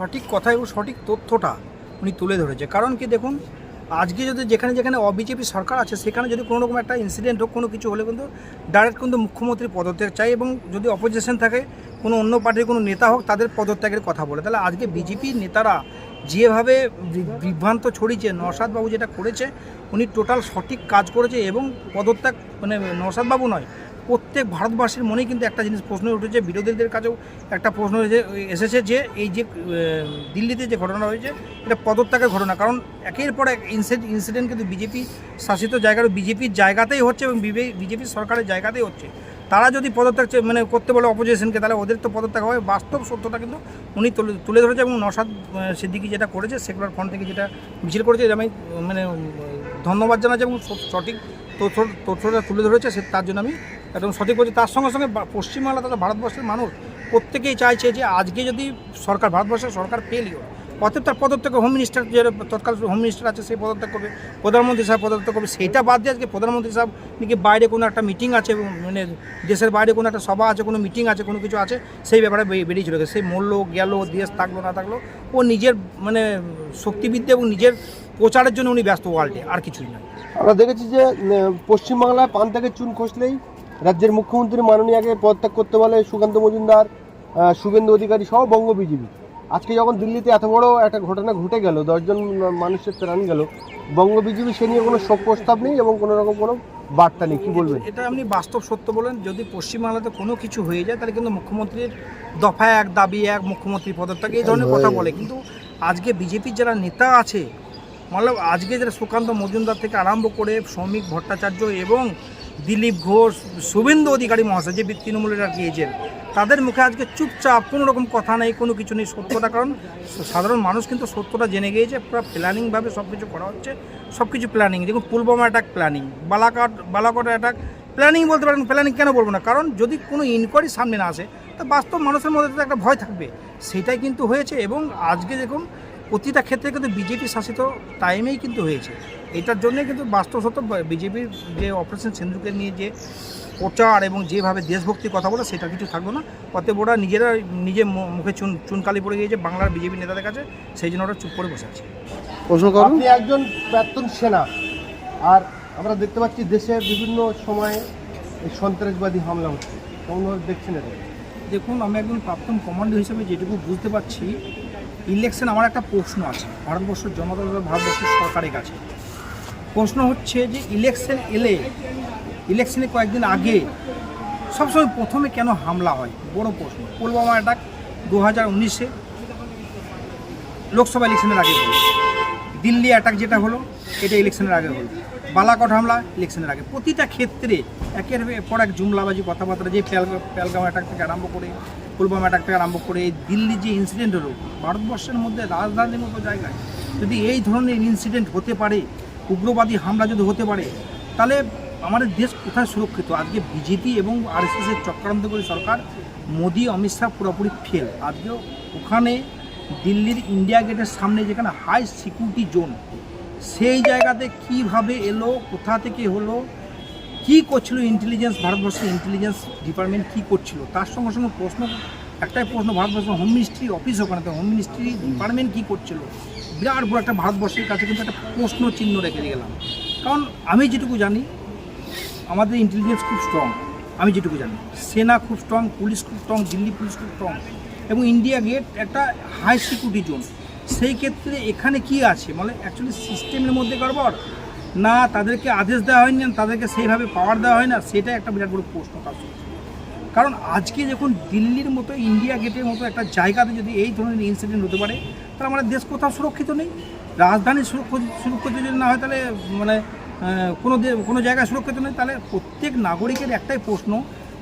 সঠিক কথা এবং সঠিক তথ্যটা উনি তুলে ধরেছে। কারণ কি দেখুন, আজকে যদি যেখানে যেখানে অবিজেপি সরকার আছে, সেখানে যদি কোনো রকম একটা ইনসিডেন্ট হোক, কোনো কিছু হলে কিন্তু ডাইরেক্ট কিন্তু মুখ্যমন্ত্রী পদত্যাগ চাই এবং যদি অপোজিশন থাকে, কোনো অন্য পার্টির কোনো নেতা হোক, তাদের পদত্যাগের কথা বলে। তাহলে আজকে বিজেপি নেতারা যেভাবে বিভ্রান্ত ছড়িয়েছে নওশাদ বাবু যেটা করেছে, উনি টোটাল সঠিক কাজ করেছে এবং পদত্যাগ মানে নওশাদ বাবু নয় প্রত্যেক ভারতবাসীর মনেই কিন্তু একটা জিনিস প্রশ্ন উঠেছে, বিরোধীদের কাছেও একটা প্রশ্ন এসেছে যে এই যে দিল্লিতে যে ঘটনা হয়েছে, এটা পদত্যাগের ঘটনা। কারণ একের পর এক ইনসিডেন্ট কিন্তু বিজেপি শাসিত জায়গার বিজেপির জায়গাতেই হচ্ছে এবং বিজেপি সরকারের জায়গাতেই হচ্ছে। তারা যদি পদত্যাগ মানে করতে বলে অপোজিশনকে তাহলে ওদের তো পদত্যাগ হবে। বাস্তব সত্যটা কিন্তু উনি তুলে ধরেছে এবং নসাদ সিদ্দিকি যেটা করেছে সেকুলার ফ্রন্ট থেকে যেটা মিছিল করেছে আমি মানে ধন্যবাদ জানাচ্ছি এবং সঠিক তথ্য, তথ্যটা তুলে ধরেছে, সে, তার জন্য আমি একদম সঠিক বলছি। তার সঙ্গে সঙ্গে পশ্চিমবাংলা তথা ভারতবর্ষের মানুষ প্রত্যেকেই চাইছে যে আজকে যদি সরকার, ভারতবর্ষের সরকার পেলিও অতএব তার পদত্যাগ হোম মিনিস্টার যে তৎকাল হোম মিনিস্টার আছে সেই পদত্যাগ করবে, প্রধানমন্ত্রী সাহেব পদত্যাগ করবে। সেইটা বাদ দিয়ে আজকে প্রধানমন্ত্রী সাহেব নাকি বাইরে কোনো একটা মিটিং আছে মানে দেশের বাইরে কোনো একটা সভা আছে, কোনো মিটিং আছে, কোনো কিছু আছে, সেই ব্যাপারে বেরিয়ে চলে গেছে। সেই মরল, গেল, দেশ থাকল, না থাকল, ও নিজের মানে শক্তিবিদ্যা এবং নিজের প্রচারের জন্য উনি ব্যস্ত ওয়ার্ল্ডে আর কিছুই না আমরা দেখেছি যে পশ্চিমবাংলায় পান থেকে চুন খসলেই রাজ্যের মুখ্যমন্ত্রী মাননীয়াকে পদত্যাগ করতে বলে সুকান্ত মজুমদার শুভেন্দু অধিকারী সহ বঙ্গ বিজেপি। আজকে যখন দিল্লিতে এত বড় একটা ঘটনা ঘটে গেল দশজন মানুষের প্রাণ গেল বঙ্গ বিজেপি সে নিয়ে কোনো শোক প্রস্তাব নেই এবং কোনো রকম কোনো বার্তা নেই। কি বলবেন? এটা আপনি বাস্তব সত্য বলেন যদি পশ্চিমবাংলাতে কোনো কিছু হয়ে যায় তাহলে কিন্তু মুখ্যমন্ত্রীর দফা এক দাবি এক মুখ্যমন্ত্রী পদত্যাগ এই ধরনের কথা বলে। কিন্তু আজকে বিজেপির যারা নেতা আছে মতলব আজকে যারা সুকান্ত মজুমদার থেকে আরম্ভ করে শ্রমিক ভট্টাচার্য এবং দিলীপ ঘোষ, শুভেন্দু অধিকারী মহাশয়, যে তৃণমূলের এজেন্ট তাদের মুখে আজকে চুপচাপ কোনো রকম কথা নেই, কোনো কিছু নেই, সত্যটা। কারণ সাধারণ মানুষ কিন্তু সত্যটা জেনে গিয়েছে, পুরো প্ল্যানিংভাবে সব কিছু করা হচ্ছে সব কিছু প্ল্যানিং দেখুন Pulwama attack planning Balakot, Balakot attack planning বলতে পারেন প্ল্যানিং কেন বলব না? কারণ যদি কোনো ইনকোয়ারি সামনে না আসে, তা বাস্তব মানুষের মধ্যে তো একটা ভয় থাকবে। সেটাই কিন্তু হয়েছে এবং আজকে দেখুন, প্রতিটা ক্ষেত্রে কিন্তু বিজেপি শাসিত টাইমেই কিন্তু হয়েছে। এটার জন্যই কিন্তু বাস্তব সত্য বিজেপির যে অপারেশন সিন্ধুকে নিয়ে যে প্রচার এবং যেভাবে দেশভক্তির কথা বলে সেটা কিছু থাকবে না। অতএব ওরা নিজেরা নিজে মুখে চুন চুনকালি পড়ে গিয়েছে বাংলার বিজেপি নেতাদের কাছে সেই জন্য ওরা চুপ করে বসে আছে। প্রশ্ন করুন। আপনি একজন প্রাক্তন সেনা আর আমরা দেখতে পাচ্ছি দেশের বিভিন্ন সময়ে এই সন্ত্রাসবাদী হামলা হচ্ছে। কেমনভাবে দেখছেন এটা? দেখুন আমি একজন প্রাক্তন কমান্ডো হিসেবে যেটুকু বুঝতে পারছি ইলেকশন আমার একটা প্রশ্ন আছে। ভারতবর্ষের জনতা ভারতবর্ষের সরকারের কাছে। প্রশ্ন হচ্ছে যে ইলেকশন এলে ইলেকশনে কয়েকদিন আগে সবসময় প্রথমে কেন হামলা হয়? বড় প্রশ্ন। পুলওয়ামা অ্যাটাক দু হাজার উনিশে লোকসভা ইলেকশনের আগে হলো। দিল্লি অ্যাটাক যেটা হলো, এটা ইলেকশনের আগে হলো। বালাকট হামলা ইলেকশনের আগে। প্রতিটা ক্ষেত্রে একের পর এক জুমলাবাজি, কথাবার্তা, যে পেলগাম অ্যাটাক থেকে আরম্ভ করে পুলবাম অ্যাটাক থেকে আরম্ভ করে, দিল্লি যে ইনসিডেন্ট হলো, ভারতবর্ষের মধ্যে রাজধানীর মতো জায়গায় যদি এই ধরনের ইনসিডেন্ট হতে পারে উগ্রবাদী হামলা যদি হতে পারে, তাহলে আমাদের দেশ কোথায় সুরক্ষিত? আজকে বিজেপি এবং আর আরএসএসের চক্রান্ত করে সরকার, মোদি, অমিত শাহ পুরোপুরি ফেল আজকেও ওখানে দিল্লির ইন্ডিয়া গেটের সামনে যেখানে হাই সিকিউরিটি জোন সেই জায়গাতে কীভাবে এলো, কোথা থেকে হলো, কি করছিল ইন্টেলিজেন্স ভারতবর্ষের ইন্টেলিজেন্স ডিপার্টমেন্ট কি করছিল? তার সঙ্গে সঙ্গে প্রশ্ন একটাই প্রশ্ন, ভারতবর্ষের হোম মিনিস্ট্রি অফিস ওখানে তো হোম মিনিস্ট্রি ডিপার্টমেন্ট কী করছিল? বিরাট বড় একটা ভারতবর্ষের কাছে কিন্তু একটা প্রশ্ন চিহ্ন রেখে গেলাম। কারণ আমি যেটুকু জানি, আমাদের ইন্টেলিজেন্স খুব স্ট্রং আমি যেটুকু জানি। সেনা খুব স্ট্রং পুলিশ খুব স্ট্রং দিল্লি পুলিশ খুব স্ট্রং এবং ইন্ডিয়া গেট একটা হাই সিকিউরিটি জোন সেই ক্ষেত্রে এখানে কি আছে? মানে অ্যাকচুয়ালি সিস্টেমের মধ্যে গড়বড়। না, তাদেরকে আদেশ দেওয়া হয়নি, তাদেরকে সেইভাবে পাওয়ার দেওয়া হয় না সেটা একটা বিরাট বড় প্রশ্ন কাজ কারণ আজকে যখন দিল্লির মতো ইন্ডিয়া গেটের মতো একটা জায়গাতে যদি এই ধরনের ইনসিডেন্ট হতে পারে, তাহলে আমাদের দেশ কোথাও সুরক্ষিত নেই। রাজধানী সুরক্ষিত সুরক্ষিত যদি না হয়, তাহলে মানে কোনো কোনো জায়গায় সুরক্ষিত নেই। তাহলে প্রত্যেক নাগরিকের একটাই প্রশ্ন,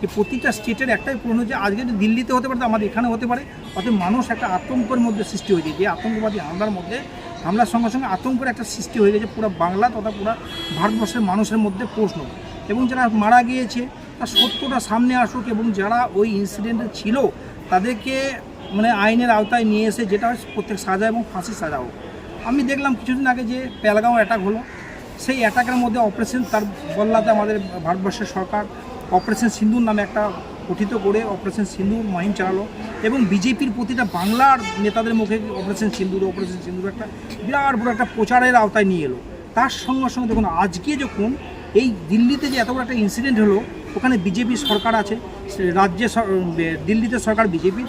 যে প্রতিটা স্টেটের একটাই প্রশ্ন যে, আজকে যদি দিল্লিতে হতে পারে, তো আমাদের এখানে হতে পারে। অতএব মানুষ একটা আতঙ্কের মধ্যে সৃষ্টি হয়ে যায়। যে আতঙ্কবাদী হামলার মধ্যে হামলার সঙ্গে সঙ্গে আতঙ্কের একটা সৃষ্টি হয়ে গেছে। পুরো বাংলা তথা পুরো ভারতবর্ষের মানুষের মধ্যে প্রশ্ন। এবং যারা মারা গিয়েছে তার সত্যটা সামনে আসুক এবং যারা ওই ইনসিডেন্টে ছিল, তাদেরকে মানে আইনের আওতায় নিয়ে এসে যেটা প্রত্যেক সাজা এবং ফাঁসি সাজা হোক। আমি দেখলাম কিছুদিন আগে যে পেলগাঁও অ্যাটাক হলো। সেই অ্যাটাকের মধ্যে অপারেশন তার বল্লাতে আমাদের ভারতবর্ষের সরকার অপারেশন সিন্ধুর নামে একটা গঠিত করে অপারেশন সিন্দুর মহিম চালালো এবং বিজেপির প্রতিটা বাংলার নেতাদের মুখে অপারেশন সিন্দুর অপারেশন সিন্দুর একটা বিরাট বড় একটা প্রচারের আওতায় নিয়ে এলো। তার সঙ্গে সঙ্গে দেখুন, আজকে যখন এই দিল্লিতে যে এত বড় একটা ইনসিডেন্ট হলো ওখানে বিজেপি সরকার আছে রাজ্যে দিল্লিতে সরকার বিজেপি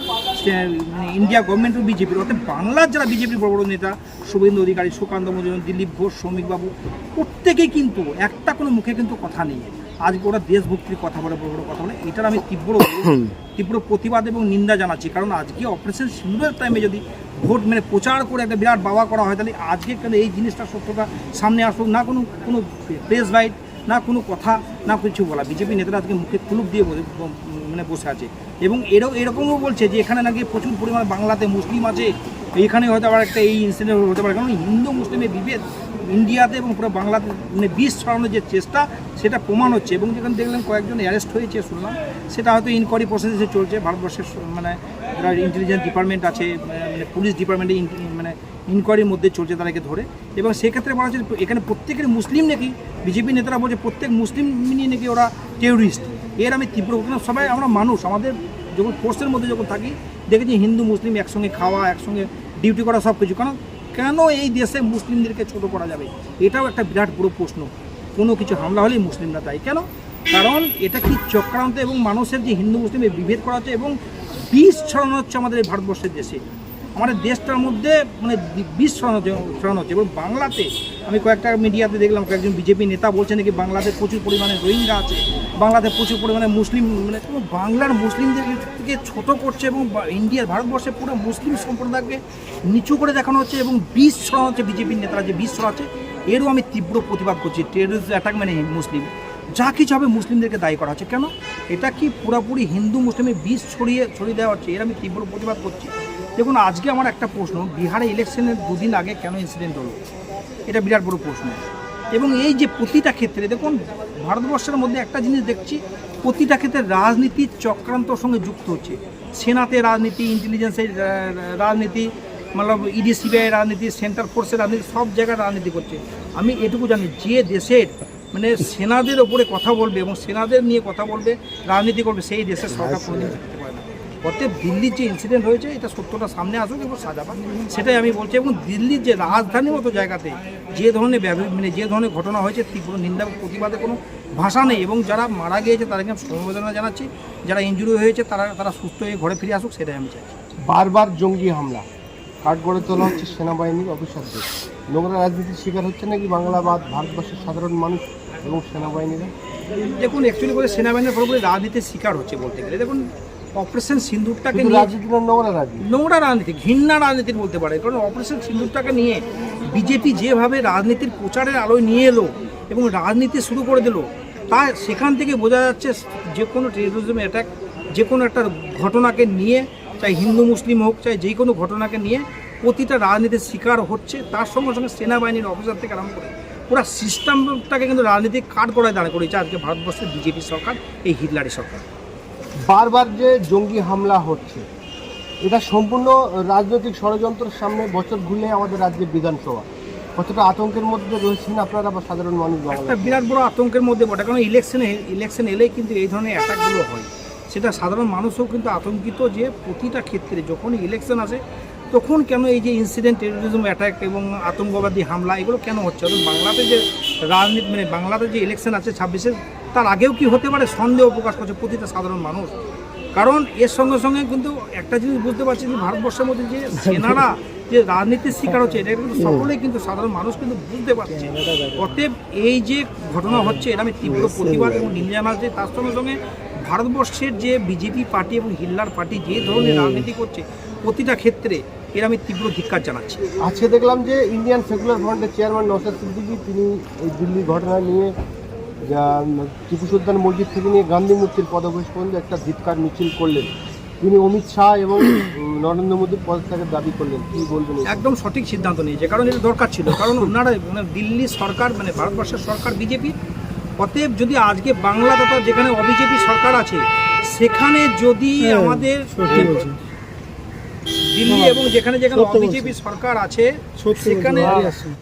মানে ইন্ডিয়া গভর্নমেন্টও বিজেপির অর্থাৎ বাংলার যারা বিজেপির বড় বড় নেতা শুভেন্দু অধিকারী সুকান্ত মজুমদার দিলীপ ঘোষ শ্রমিকবাবু প্রত্যেকেই কিন্তু একটা কোনো মুখে কিন্তু কথা নেই। আজকে ওরা দেশভক্তির কথা বলে বড় বড় কথা বলে এটার আমি তীব্র তীব্র প্রতিবাদ এবং নিন্দা জানাচ্ছি। কারণ আজকে অপারেশন সিন্দুরের টাইমে যদি ভোট মানে প্রচার করে একটা বিরাট বাবা করা হয় তাহলে আজকে কেন এই জিনিসটা সত্যটা সামনে আসুক না কোনো কোনো প্রেস বাইট না কোনো কথা, না কিছু বলা। বিজেপি নেতারা আজকে মুখে কুলুপ দিয়ে মানে বসে আছে। এবং এরও, এরকমও বলছে যে এখানে নাকি প্রচুর পরিমাণে বাংলাতে মুসলিম আছে। এইখানে হয়তো আবার একটা এই ইনসিডেন্ট হতে পারে। কারণ হিন্দু মুসলিমের বিভেদ ইন্ডিয়াতে এবং পুরো বাংলাতে মানে বিষ ছড়ানোর যে চেষ্টা, সেটা প্রমাণ হচ্ছে। এবং যেখানে দেখলেন কয়েকজন অ্যারেস্ট হয়েছে, শুনলাম। সেটা হয়তো ইনকোয়ারি প্রসেসে চলছে। ভারতবর্ষের মানে ইন্টেলিজেন্স ডিপার্টমেন্ট আছে মানে পুলিশ ডিপার্টমেন্টে মানে ইনকোয়ারির মধ্যে চলছে তাদেরকে ধরে। এবং সেক্ষেত্রে বলা হচ্ছে এখানে প্রত্যেকের মুসলিম নাকি বিজেপি নেতারা বলছে, প্রত্যেক মুসলিম নিয়ে নাকি ওরা টেররিস্ট এর আমি তীব্র সবাই আমরা মানুষ, আমাদের যখন ফোর্সের মধ্যে যখন থাকি, দেখেছি হিন্দু, মুসলিম একসঙ্গে খাওয়া, একসঙ্গে ডিউটি করা, সব কিছু। কারণ কেন এই দেশে মুসলিমদেরকে ছোট করা যাবে? এটাও একটা বিরাট বড় প্রশ্ন। কোনো কিছু হামলা হলেই মুসলিমরা তাই কেন? কারণ এটা কি চক্রান্ত এবং মানুষের যে হিন্দু মুসলিমের বিভেদ করা হচ্ছে এবং বিষ ছড়ানো হচ্ছে আমাদের এই ভারতবর্ষের দেশে? আমাদের দেশটার মধ্যে মানে বিষ ছড়ানো হচ্ছে- এবং বাংলাতে আমি কয়েকটা মিডিয়াতে দেখলাম, কয়েকজন বিজেপি নেতা বলছে নাকি বাংলাতে প্রচুর পরিমাণে রোহিঙ্গা আছে, বাংলাতে প্রচুর পরিমাণে মুসলিম মানে বাংলার মুসলিমদেরকে ছোট করছে এবং ইন্ডিয়ার, ভারতবর্ষে পুরো মুসলিম সম্প্রদায়কে নিচু করে দেখানো হচ্ছে এবং বিষ হচ্ছে বিজেপির নেতারা যে বিষ ছড়াচ্ছে এরও আমি তীব্র প্রতিবাদ করছি। টেরোরিস্ট অ্যাটাক মানে মুসলিম। যা কিছু হবে মুসলিমদেরকে দায়ী করা হচ্ছে। কেন? এটা কি পুরোপুরি হিন্দু মুসলিমের বিষ ছড়িয়ে ছড়িয়ে দেওয়া হচ্ছে? এর আমি তীব্র প্রতিবাদ করছি। দেখুন, আজকে আমার একটা প্রশ্ন, বিহারে ইলেকশনের দুদিন আগে কেন ইনসিডেন্ট হলো? এটা বিরাট বড় প্রশ্ন। এবং এই যে প্রতিটা ক্ষেত্রে, দেখুন, ভারতবর্ষের মধ্যে একটা জিনিস দেখছি, প্রতিটা ক্ষেত্রে রাজনীতির চক্রান্তর সঙ্গে যুক্ত হচ্ছে। সেনাতে রাজনীতি ইন্টেলিজেন্সের রাজনীতি, মতলব ইডি সিবিআই রাজনীতি সেন্টার ফোর্সের রাজনীতি, সব জায়গায় রাজনীতি করছে। আমি এটুকু জানি, যে দেশের মানে সেনাদের ওপরে কথা বলবে এবং সেনাদের নিয়ে কথা বলবে, রাজনীতি করবে, সেই দেশের সরকার অতএব দিল্লির যে ইনসিডেন্ট হয়েছে এটা সত্যটা সামনে আসুক এবং সাজা পাক। সেটাই আমি বলছি এবং দিল্লির যে রাজধানীর মতো জায়গাতে যে ধরনের মানে যে ধরনের ঘটনা হয়েছে তীব্র নিন্দা প্রতিবাদে কোনো ভাষা নেই এবং যারা মারা গিয়েছে তাদেরকে আমি সমবেদনা জানাচ্ছি যারা ইঞ্জুরি হয়েছে তারা তারা সুস্থ হয়ে ঘরে ফিরে আসুক সেটাই আমি চাই বারবার জঙ্গি হামলা। কাঠ গড়ে তোলা হচ্ছে সেনাবাহিনীর অফিসারদের নোংরা রাজনীতির শিকার হচ্ছে নাকি বাংলা বা ভারতবর্ষের সাধারণ মানুষ এবং সেনাবাহিনীরা? দেখুন অ্যাকচুয়ালি করে সেনাবাহিনীর পুরোপুরি রাজনীতির শিকার হচ্ছে বলতে গেলে। দেখুন অপারেশন সিন্দুরটাকে নোংরা রাজনীতি। নোংরা রাজনীতি ঘৃণা রাজনীতির বলতে পারে কারণ অপারেশন সিন্দুরটাকে নিয়ে বিজেপি যেভাবে রাজনীতির প্রচারের আলোয় নিয়ে এলো এবং রাজনীতি শুরু করে দিল তা সেখান থেকে বোঝা যাচ্ছে যে কোনো টেরোরিজম অ্যাটাক যে কোনো একটা ঘটনাকে নিয়ে চাই হিন্দু মুসলিম হোক চাই যে কোনো ঘটনাকে নিয়ে প্রতিটা রাজনীতির শিকার হচ্ছে তার সঙ্গে সঙ্গে সেনাবাহিনীর অফিসার থেকে আরম্ভ করে পুরো সিস্টেমটাকে কিন্তু রাজনীতি কাঠ করায় দাঁড় করেছে আজকে ভারতবর্ষের বিজেপি সরকার এই হিটলারি সরকার। বারবার যে জঙ্গি হামলা হচ্ছে, এটা সম্পূর্ণ রাজনৈতিক ষড়যন্ত্রের সামনে বছর ঘুরলে আমাদের রাজ্যের বিধানসভা। কতটা আতঙ্কের মধ্যে রয়েছেন আপনারা বা সাধারণ মানুষ একটা বিরাট বড় আতঙ্কের মধ্যে বটে কারণ ইলেকশনে ইলেকশন এলেই কিন্তু এই ধরনের অ্যাটাকগুলো হয়। সেটা সাধারণ মানুষও কিন্তু আতঙ্কিত যে প্রতিটা ক্ষেত্রে যখন ইলেকশন আসে, তখন কেন এই যে ইনসিডেন্ট টেরোরিজম অ্যাটাক এবং আতঙ্কবাদী হামলা, এগুলো কেন হচ্ছে? বাংলাতে যে রাজনীতি মানে বাংলাতে যে ইলেকশন আছে ছাব্বিশে তার আগেও কি হতে পারে সন্দেহ প্রকাশ করছে প্রতিটা সাধারণ মানুষ? কারণ এর সঙ্গে সঙ্গে কিন্তু একটা জিনিস বুঝতে পারছি যে ভারতবর্ষের মধ্যে যে সেনারা যে রাজনীতির শিকার হচ্ছে এটা কিন্তু সকলেই কিন্তু সাধারণ মানুষ কিন্তু বুঝতে পারছে। অতএব এই যে ঘটনা হচ্ছে এটা আমি তীব্র প্রতিবাদ এবং নিন্দা জানাচ্ছি। তার সঙ্গে সঙ্গে ভারতবর্ষের যে বিজেপি পার্টি এবং হিল্লার পার্টি যে ধরনের রাজনীতি করছে প্রতিটা ক্ষেত্রে এর আমি তীব্র ধিক্কার জানাচ্ছি। আজকে দেখলাম যে ইন্ডিয়ান সেকুলার ফ্রন্টের চেয়ারম্যান নসাদ সিদ্দিকি তিনি এই দিল্লি ঘটনা নিয়ে যা টিপু সুলতান মসজিদ থেকে নিয়ে গান্ধী মূর্তির পদবেশ পর্যন্ত একটা ধিৎকার মিছিল করলেন। তিনি অমিত শাহ এবং নরেন্দ্র মোদীর পদত্যাগের দাবি করলেন। কি বলবেন একদম সঠিক সিদ্ধান্ত নিয়েছে কারণ এটা দরকার ছিল। কারণ ওনারা মানে দিল্লি সরকার মানে ভারতবর্ষের সরকার বিজেপি অতএব যদি আজকে বাংলা তথা যেখানে অবিজেপি সরকার আছে সেখানে যদি আমাদের দিল্লি এবং যেখানে যেখানে অবিজেপি সরকার আছে সেখানে